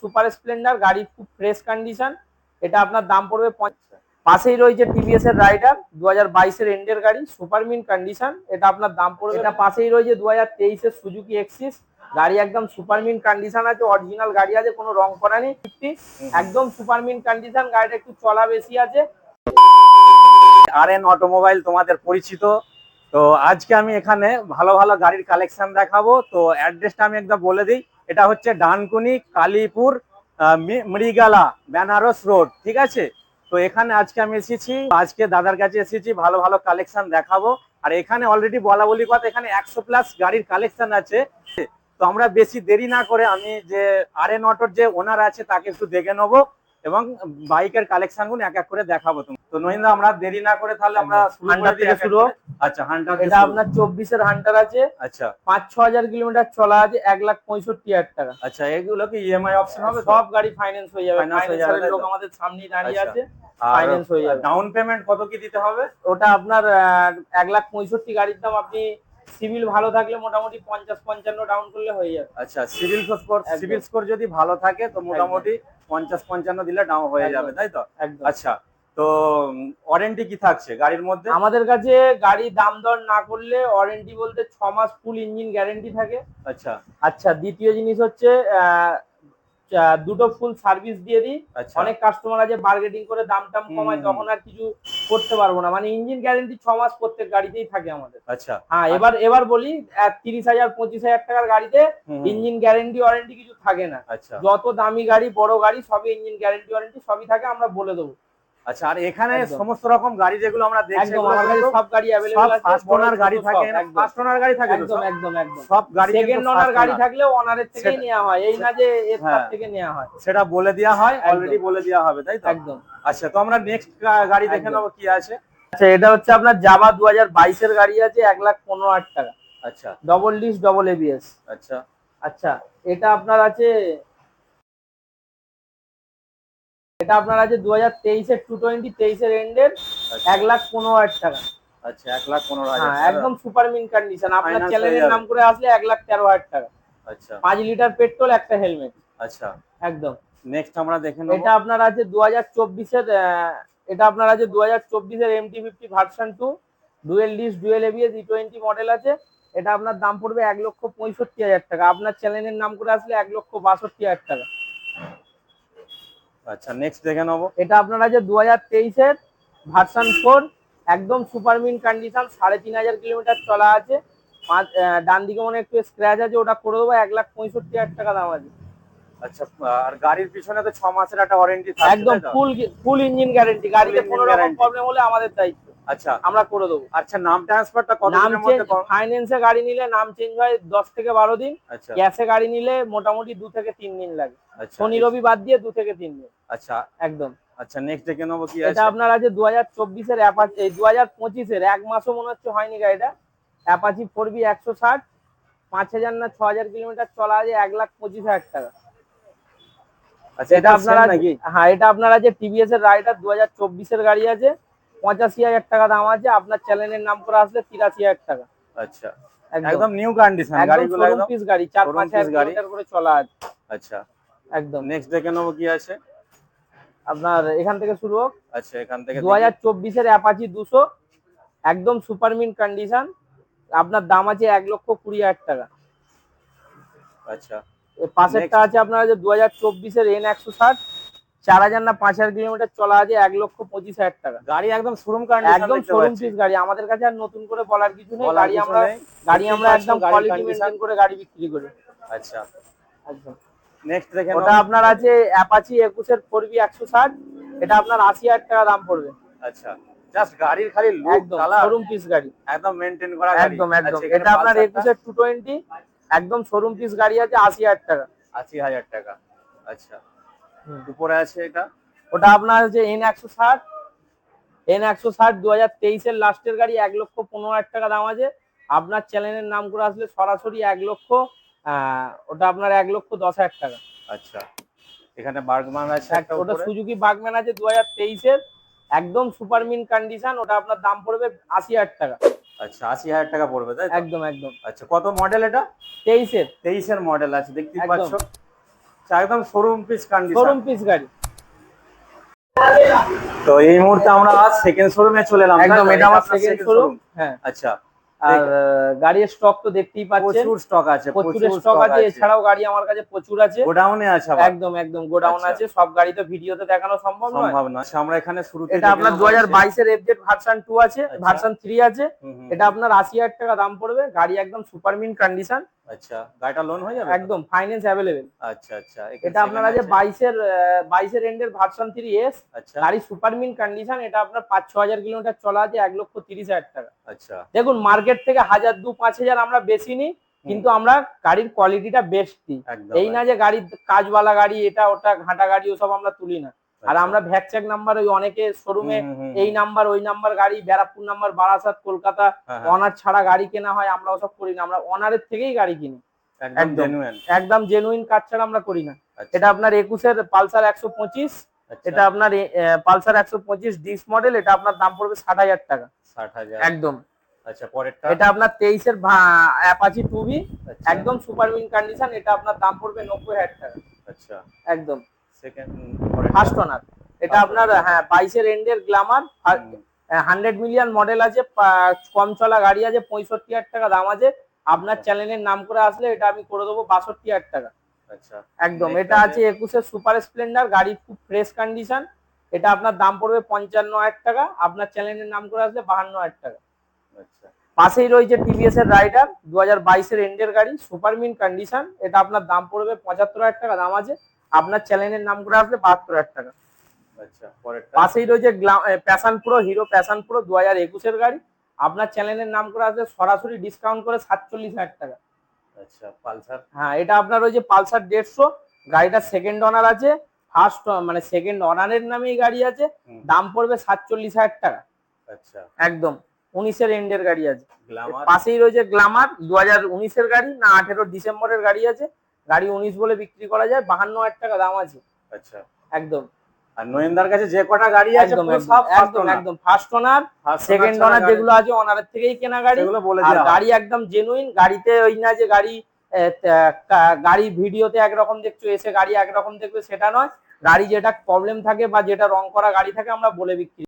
Super Splendor গাড়ি খুব fresh condition এটা আপনার দাম পড়বে পাশেই রয়েছে টিভিএস এর রাইডার দু হাজার বাইশের এন্ডের গাড়ি সুপার মিন কন্ডিশন এটা আপনার দাম পড়বে এটা পাশেই রয়েছে দু হাজার তেইশের সুজুকি এক্সিস গাড়ি একদম সুপার মিন কন্ডিশন আছে অরিজিনাল গাড়ি আছে কোনো রং করা নেই ফিফটি একদম সুপার মিন কন্ডিশন গাড়িটা একটু চলা বেশি আছে। আর এন অটোমোবাইল তোমাদের পরিচিত তো আজকে আমি এখানে ভালো ভালো গাড়ির কালেকশন দেখাবো তো অ্যাড্রেসটা আমি একদম বলে দিই। এটা হচ্ছে ডানকুনি, কালীপুর মৃগালা, বেনারস রোড, ঠিক আছে? তো এখানে আজকে আমি এসেছি, আজকে দাদার কাছে এসেছি, ভালো ভালো কালেকশন দেখাবো। আর এখানে অলরেডি বলা বলি কথা, এখানে একশো প্লাস গাড়ির কালেকশন আছে। তো আমরা বেশি দেরি না করে আমি যে আর এন অটোর যে ওনার আছে, তাকে একটু দেখে নেব এবং বাইকের কালেকশনগুলো এক এক করে দেখাবো তো নহিন্দা আমরা দেরি না করে তাহলে আমরা শুরু করে দিই শুরু আচ্ছা হান্টার এটা আপনার চব্বিশের হান্টার আছে। আচ্ছা। পাঁচ ছ হাজার কিলোমিটার চলা আছে এক লাখ পঁয়ষট্টি হাজার টাকা। আচ্ছা এগুলো কি ইএমআই অপশন হবে সব গাড়ি ফাইন্যান্স হয়ে যাবে। হয়ে? লোক আমাদের সামনেই দাঁড়িয়ে আচ্ছা। আছে। finance হয়ে যাবে। ডাউন পেমেন্ট কত কি দিতে হবে? ওটা আপনার এক লাখ পঁয়ষট্টি গাড়ির দাম আপনি সিভিল ভালো থাকলে মোটামুটি পঞ্চাশ পঞ্চান্ন ডাউন করলে হয়ে যাবে। আচ্ছা সিভিল স্কোর সিভিল স্কোর যদি ভালো থাকে তো মোটামুটি পঞ্চাশ পঞ্চান্ন দিলে ডাউন হয়ে যাবে তাই তো? আচ্ছা তো ওয়ারেন্টি কি থাকছে গাড়ির মধ্যে? আমাদের কাছে গাড়ি দাম দর না করলে ওয়ারেন্টি বলতে ছ মাস ফুল ইঞ্জিন গ্যারেন্টি থাকে। আচ্ছা। আচ্ছা দ্বিতীয় জিনিস হচ্ছে দুটো ফুল সার্ভিস দিয়ে দিই। আচ্ছা। অনেক কাস্টমার আছে বার্গেটিং করে দাম টাম কমায় তখন আর কিছু করতে পারব না। মানে ইঞ্জিন গ্যারেন্টি ছ মাস প্রত্যেক গাড়িতেই থাকে আমাদের। আচ্ছা। হ্যাঁ এবার এবার বলি তিরিশ হাজার পঁচিশ হাজার টাকার গাড়িতে। ইঞ্জিন গ্যারেন্টি ওয়ারেন্টি কিছু থাকে না। আচ্ছা। যত দামি গাড়ি বড় গাড়ি সবই ইঞ্জিন গ্যারেন্টি ওয়ারেন্টি সবই থাকে আমরা বলে দেবো। আচ্ছা আর এখানে সমস্ত রকম গাড়ি যেগুলো আমরা দেখছি আমার কাছে সব গাড়ি অ্যাভেলেবল আছে ফার্স্ট ওনার গাড়ি থাকে ফার্স্ট ওনার গাড়ি থাকে একদম একদম একদম। সব গাড়ি সেকেন্ড ওনার গাড়ি owner। থাকলে ওনারের থেকেই নেওয়া হয় এই না যে এর হ্যাঁ। থেকে নেওয়া হয়। সেটা বলে দেওয়া হয় অলরেডি বলে দেওয়া হবে তাই তো? একদম। আচ্ছা তো আমরা নেক্সট গাড়ি দেখে। নেব কি আছে। আচ্ছা এটা হচ্ছে আপনার জাভা দু হাজার বাইশের গাড়ি আছে এক লাখ পনেরো হাজার টাকা। আচ্ছা। ডবল ডিস ডবল এবিএস আচ্ছা। আচ্ছা এটা আপনার আছে এটা আপনার আছে দু হাজার তেইশের টু টোয়েন্টি তেইশের এন্ডের আচ্ছা। এক লাখ পনেরো হাজার টাকা। আচ্ছা এক লাখ পনেরো হাজার হ্যাঁ একদম সুপার মিন কন্ডিশন আপনার চ্যানেলের নাম করে আসলে এক লাখ তেরো হাজার টাকা। আচ্ছা। পাঁচ লিটার পেট্রোল একটা হেলমেট। আচ্ছা। একদম। নেক্সট আমরা দেখে নেব। এটা আপনার আছে দু হাজার চব্বিশের এটা আপনার আছে দু হাজার চব্বিশের MT fifty version two dual disc dual ABS E twenty model আছে। এটা আপনার দাম পড়বে এক লক্ষ পঁয়ষট্টি হাজার টাকা। আপনার চ্যানেলের নাম করে আসলে এক লক্ষ বাষট্টি হাজার টাকা। আচ্ছা নেক্সট দেখে নেব। এটা আপনার আছে দু হাজার তেইশের ভার্সন ফোর একদম সুপার মিন কন্ডিশন সাড়ে তিন হাজার কিলোমিটার চলা আছে। পাঁচ ডান দিকে মনে একটু স্ক্র্যাচ আছে ওটা করে দেবো এক লাখ পঁয়ষট্টি হাজার টাকা দাম আছে। আচ্ছা আর গাড়ির পিছনে তো ছ মাসের একটা ওয়ারেন্টি একদম ফুল ফুল ইঞ্জিন গ্যারেন্টি গাড়িতে কোনো রকম প্রবলেম হলে আমাদের দায়িত্ব। আচ্ছা আমরা করে দেবো। আচ্ছা নাম ট্রান্সফারটা কত নাম ফাইন্যান্সে গাড়ি নিলে নাম চেঞ্জ হয় দশ থেকে বারো দিন। আচ্ছা। ক্যাশে গাড়ি নিলে মোটামুটি দু থেকে তিন দিন লাগে। আচ্ছা। শনি রবি বাদ দিয়ে দু থেকে তিন দিন। আচ্ছা। একদম। আচ্ছা নেক্সট দেখে নেব কি এটা আপনার আছে দু হাজার চব্বিশের এই দু হাজার পঁচিশের এক মাসও মনে হচ্ছে হয়নি গাড়িটা। অ্যাপাচি ফোর বি একশো ষাট পাঁচ হাজার না ছ হাজার কিলোমিটার চলা আছে এক লাখ পঁচিশ হাজার টাকা। আচ্ছা এটা আপনার নাকি? হ্যাঁ এটা আপনার আছে টিভিএস এর রাইডার দু হাজার চব্বিশের গাড়ি আছে। পঁচাশি হাজার টাকা দাম আছে। আপনার চ্যানেলের নাম করে আসলে তিরাশি হাজার টাকা। আচ্ছা। একদম। নিউ কন্ডিশন গাড়িগুলো একদম? পিস গাড়ি চার পাঁচ হাজার। কিলোমিটার করে চলা আছে। আচ্ছা। একদম। নেক্সট দেখে নেব কি আছে? আপনার এখান থেকে শুরু হোক। আচ্ছা এখান থেকে দু হাজার চব্বিশের অ্যাপাচি দুশো একদম সুপার মিন কন্ডিশন আপনার দাম আছে এক লক্ষ কুড়ি হাজার টাকা। আচ্ছা। এর পাশেরটা আছে আপনার চব্বিশের এন একশো ষাট। চার হাজার না পাঁচ হাজার কিলোমিটার চলা আছে এক লক্ষ পঁচিশ হাজার টাকা। গাড়ি একদম শোরুম একদম শোরুম পিস গাড়ি। আমাদের কাছে আর নতুন করে বলার কিছু নেই। গাড়ি আমরা গাড়ি আমরা একদম কোয়ালিটি মেনটেন করে গাড়ি বিক্রি করি। আচ্ছা। একদম। নেক্সট দেখে ওটা আপনার আছে অ্যাপাচি একুশের ফোর বি একশো ষাট। এটা আপনার আশি হাজার টাকা দাম পড়বে। আচ্ছা। জাস্ট গাড়ির খালি লুক কালার শোরুম পিস গাড়ি। একদম মেইনটেইন করা গাড়ি। একদম একদম। আচ্ছা, এটা আপনার Pulsar টা একুশের টু টোয়েন্টি একদম শোরুম পিস গাড়ি আছে আশি হাজার টাকা। আশি হাজার টাকা। আচ্ছা। উপরে আছে এটা। ওটা আপনার হচ্ছে এন একশো ষাট এন একশো ষাট দু হাজার তেইশের লাস্টের গাড়ি এক লক্ষ পনেরো হাজার টাকা দাম আছে। আপনার চ্যানেলের নাম করে আসলে সরাসরি এক লক্ষ ওটা আপনার এক লক্ষ দশ হাজার টাকা। আচ্ছা। এখানে বার্গমান আছে একটা ওটা সুজুকি বাগম্যান আছে দু হাজার তেইশের একদম সুপার মিন কন্ডিশন ওটা আপনার দাম পড়বে আশি হাজার টাকা। আচ্ছা আশি হাজার টাকা পড়বে তাই একদম একদম। আচ্ছা কত মডেল এটা? তেইশের। তেইশের মডেল আছে দেখতেই একদম। পাচ্ছ। একদম showroom piece condition showroom piece গাড়ি। তো এই মুহূর্তে আমরা সেকেন্ড শোরুমে চলে এলাম। একদম এটা আমার সেকেন্ড শোরুম হ্যাঁ। আচ্ছা। আর গাড়ির স্টক তো দেখতেই পাচ্ছেন। প্রচুর স্টক আছে প্রচুর স্টক আছে। এছাড়াও গাড়ি আমার কাছে প্রচুর আছে। গোডাউনে আছে একদম একদম গোডাউন আচ্ছা। আছে। সব গাড়ি তো ভিডিওতে দেখানো সম্ভব নয়। সম্ভব নয়। আচ্ছা, আমরা এখানে শুরুতে এটা আপনার দু হাজার বাইশের এফজেড ভার্সন টু আছে আচ্ছা। ভার্সন থ্রি আছে। এটা আপনার আশি হাজার টাকা দাম পড়বে। গাড়ি একদম সুপার মিন কন্ডিশন আচ্ছা গাড়িটা লোন হয়ে যাবে? একদম ফাইন্যান্স অ্যাভেলেবেল আচ্ছা আচ্ছা এটা আপনার আছে। বাইশের বাইশের এন্ডের ভার্সন আচ্ছা। গাড়ি সুপার মিন কন্ডিশন এটা আপনার পাঁচ ছ হাজার কিলোমিটার চলা আছে এক লক্ষ তিরিশ হাজার টাকা। আচ্ছা। দেখুন মার্কেট থেকে হাজার দু পাঁচ হাজার আমরা বেশি নিই কিন্তু আমরা গাড়ির কোয়ালিটিটা বেস্ট দিই। এই না যে গাড়ি কাজওয়ালা গাড়ি এটা ওটা ঘাটা গাড়ি ওসব আমরা তুলি না। আর আমরা ভ্যাকচেক নাম্বার ওই অনেকে শোরুমে এই নাম্বার ওই নাম্বার গাড়ি ব্যারাকপুর নাম্বার বারাসাত কলকাতা হ্যাঁ, অনার ছাড়া গাড়ি কেনা হয় আমরা ওসব করি না। আমরা অনারের থেকেই গাড়ি কিনি। একদম একদম। জেনুইন কাজ ছাড়া আমরা করি না। এটা আপনার একুশের পালসার একশো পঁচিশ আচ্ছা। এটা আপনার পালসার একশো পঁচিশ ডিস মডেল এটা আপনার দাম পড়বে ষাট হাজার টাকা। ষাট হাজার। একদম। আচ্ছা পরেরটা? এটা আপনার তেইশের অ্যাপাচি টুবি আচ্ছা, একদম সুপার মিন কন্ডিশন এটা আপনার দাম পড়বে নব্বই হাজার টাকা। আচ্ছা। একদম। সেকেন্ড ফার্স্ট ওনার এটা আপনার হ্যাঁ বাইশের এন্ডের গ্লামার হান্ড্রেড মিলিয়ন মডেল আছে কম চলা গাড়ি আছে পঁয়ষট্টি হাজার টাকা দাম আছে। আপনার চ্যানেলের নাম করে আসলে এটা আমি করে দেবো বাষট্টি হাজার টাকা। আচ্ছা। একদম। এটা আছে- একুশের সুপার স্প্লেন্ডার গাড়ি খুব ফ্রেশ কন্ডিশন এটা আপনার দাম পড়বে পঞ্চান্ন হাজার টাকা। আপনার চ্যানেলের নাম করে আসলে বাহান্ন হাজার টাকা। আচ্ছা। পাশেই রয়েছে টিভিএস এর রাইডার দু হাজার বাইশের এন্ডের গাড়ি সুপার মিন কন্ডিশন এটা আপনার দাম পড়বে পঁচাত্তর হাজার টাকা দাম আছে। আপনার চ্যানেলের নাম করে আসলে বাহাত্তর হাজার টাকা। আচ্ছা পাশেই রয়েছে Passion Pro Hero Passion Pro দু হাজার একুশের গাড়ি। আপনার চ্যানেলের নাম করে আসলে সরাসরি ডিসকাউন্ট করে সাতচল্লিশ হাজার টাকা। আচ্ছা পালসার? হ্যাঁ এটা আপনার রয়েছে পালসার দেড়শো। গাড়িটা সেকেন্ড অনার আছে ফার্স্ট মানে সেকেন্ড অনারের নামেই গাড়ি আছে। দাম পড়বে সাতচল্লিশ হাজার টাকা। আচ্ছা। একদম উনিশের এন্ডের গাড়ি আছে। পাশেই রয়েছে গ্লামার দু হাজার উনিশের গাড়ি না আঠেরো ডিসেম্বরের গাড়ি আছে। গাড়ি উনিশ বলে বিক্রি করা যায় বাহান্ন হাজার টাকা দাম আছে। আচ্ছা। একদম। আর নয়েন্দার কাছে যে কটা গাড়ি আছে একদম একদম, একদম ফার্স্ট ওনার সেকেন্ড ওনার যেগুলো আছে ওনারের থেকেই কেনা গাড়ি। আর গাড়ি একদম জেনুইন গাড়িতে ওই না যে গাড়ি গাড়ি ভিডিওতে একরকম দেখছ এসে গাড়ি একরকম দেখবে সেটা নয়। গাড়ি যেটা প্রবলেম থাকে বা যেটা রং করা গাড়ি থাকে আমরা বলে বিক্রি